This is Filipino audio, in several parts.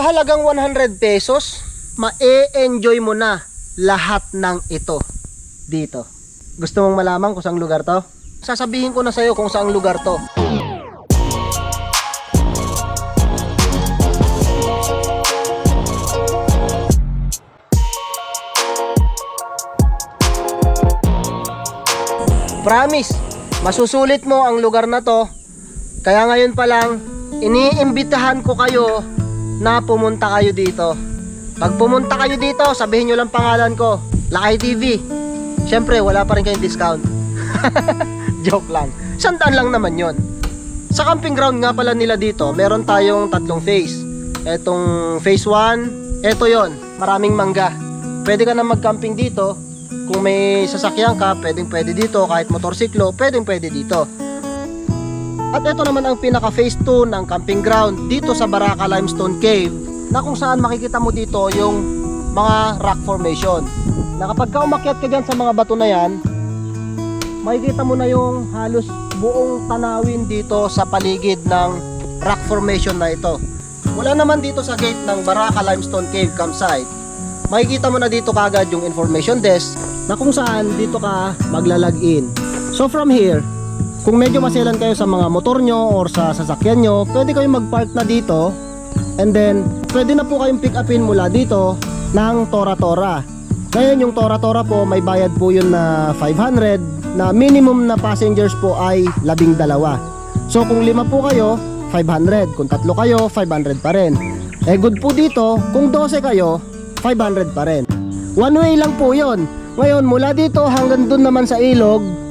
halagang 100 pesos, ma-enjoy mo na lahat ng ito dito. Gusto mong malaman kung saang lugar to? Sasabihin ko na sa'yo kung saang lugar to. Promise, masusulit mo ang lugar na to. Kaya ngayon pa lang, iniimbitahan ko kayo na pumunta kayo dito. Pag pumunta kayo dito, sabihin nyo lang pangalan ko, Lakay TV. Siyempre, wala pa rin kayong discount. Joke lang. Sandaan lang naman yon. Sa camping ground nga pala nila dito, meron tayong tatlong phase. Etong phase 1, eto yon, maraming mangga. Pwede ka na mag-camping dito. Kung may sasakyan ka, pwedeng pwede dito. Kahit motorsiklo, pwedeng pwede dito. At ito naman ang pinaka phase 2 ng camping ground dito sa Baraka Limestone Cave na kung saan makikita mo dito yung mga rock formation. Na kapag ka umakyat ka dyan sa mga bato na yan, makikita mo na yung halos buong tanawin dito sa paligid ng rock formation na ito. Wala naman dito sa gate ng Baraka Limestone Cave campsite. Makikita mo na dito kagad yung information desk na kung saan dito ka maglalag in. So from here, kung medyo maselan kayo sa mga motor nyo or sa sasakyan nyo, pwede kayong mag-park na dito and then pwede na po kayong pick upin mula dito ng Tora Tora. Ngayon yung Tora Tora po may bayad po yun na 500 na minimum na passengers po ay labing dalawa. So kung lima po kayo, 500. Kung tatlo kayo, 500 pa rin. Eh good po dito, kung 12 kayo, 500 pa rin. One way lang po yon. Ngayon mula dito hanggang dun naman sa ilog,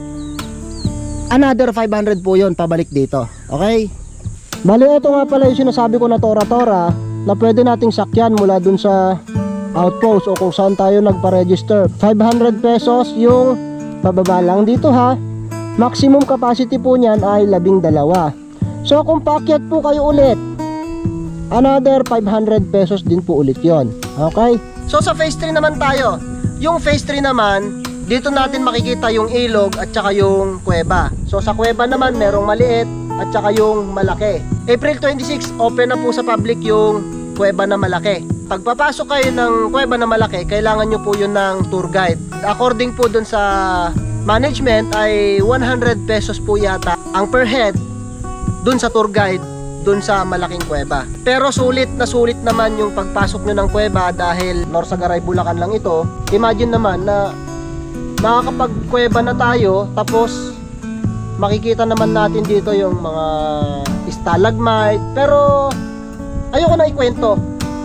another 500 po yon pabalik dito. Okay? Bali, ito nga pala yung sinasabi ko na tora-tora na pwede nating sakyan mula dun sa outpost o kung saan tayo nagpa-register. 500 pesos yung pababa lang dito ha. Maximum capacity po niyan ay labing dalawa. So kung paakyat po kayo ulit, another 500 pesos din po ulit yon. Okay? So sa phase 3 naman tayo. Yung phase 3 naman, dito natin makikita yung ilog at saka yung kuweba. So sa kuweba naman merong maliit at saka yung malaki. April 26, open na po sa public yung kuweba na malaki. Pagpapasok kayo ng kuweba na malaki, kailangan nyo po yun ng tour guide. According po dun sa management ay 100 pesos po yata ang per head dun sa tour guide dun sa malaking kuweba. Pero sulit na sulit naman yung pagpasok nyo ng kuweba dahil Norsagaray, Bulacan lang ito. Imagine naman na makakapagkuweba na tayo tapos makikita naman natin dito yung mga stalagmite. Pero ayoko na ikwento.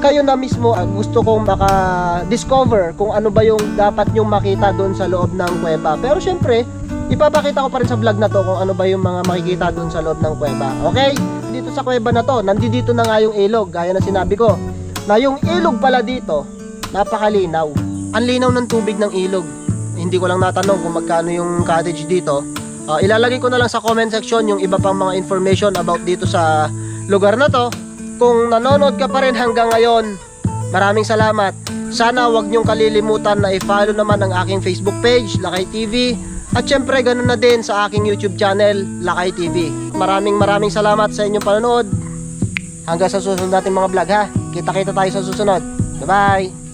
Kayo na mismo gusto kong maka-discover kung ano ba yung dapat nyong makita doon sa loob ng kuweba. Pero syempre ipapakita ko pa rin sa vlog na to kung ano ba yung mga makikita doon sa loob ng kuweba. Okay? Dito sa kuweba na to nandito na nga yung ilog gaya na sinabi ko. Na yung ilog pala dito napakalinaw. Ang linaw ng tubig ng ilog hindi ko lang natanong kung magkano yung cottage dito. Ah, ilalagay ko na lang sa comment section yung iba pang mga information about dito sa lugar na to. Kung nanonood ka pa rin hanggang ngayon, maraming salamat. Sana wag niyong kalilimutan na i-follow naman ang aking Facebook page, Lakay TV. At syempre, ganun na din sa aking YouTube channel, Lakay TV. Maraming maraming salamat sa inyong panonood. Hanggang sa susunod nating mga vlog ha. Kita-kita tayo sa susunod. Bye-bye!